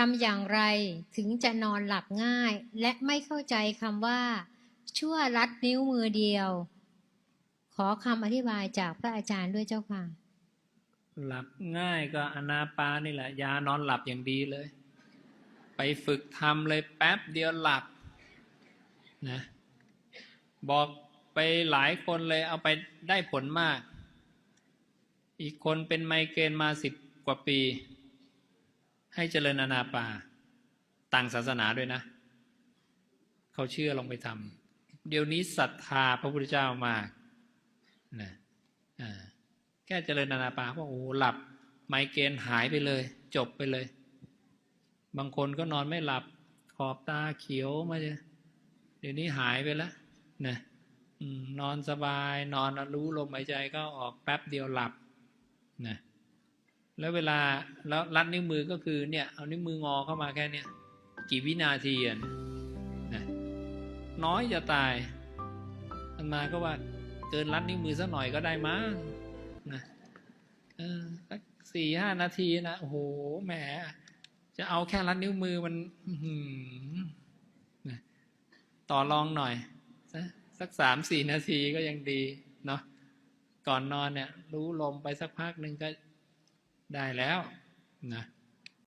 ทำอย่างไรถึงจะนอนหลับง่าย และไม่เข้าใจคำว่า ชั่วลัดนิ้วมือเดียว ขอคำอธิบายจากพระอาจารย์ด้วยเจ้าค่ะ หลับง่ายก็อนาปานี่แหละ ยานอนหลับอย่างดีเลย ไปฝึกทำเลยแป๊บเดียวหลับนะบอกไปหลายคนเลยเอาไปได้ผลมาก อีกคนเป็นไมเกรนมาสิบกว่าปี ให้เจริญอนาปาต่างศาสนาด้วยนะ เขาเชื่อลองไปทำเดี๋ยวนี้ศรัทธาพระพุทธเจ้ามากนะอ่าแค่เจริญนานาปาว่าโอ้โหหลับไมเกรนหายไปเลย จบไปเลย บางคนก็นอนไม่หลับขอบตาเขียวมาเลยเดี๋ยวนี้หายไปแล้วนะนอนสบาย นอนรู้ลมหายใจก็ออกแป๊บเดียวหลับนะ แล้วเวลาแล้วรัดนิ้วมือก็คือเนี่ยเอานิ้วมืองอเข้ามาแค่เนี้ยกี่วินาทีอะนะน้อยจะตายมันมาก็ว่าเกินรัดนิ้วมือสักหน่อยก็ได้มั้งนะเออสักสี่ห้านาทีนะโอ้โหแหมจะเอาแค่รัดนิ้วมือมันนะต่อรองหน่อย สักสามสี่นาทีก็ยังดีเนาะก่อนนอนเนี่ย รู้ลมไปสักพักหนึ่งก็ ได้แล้วนะ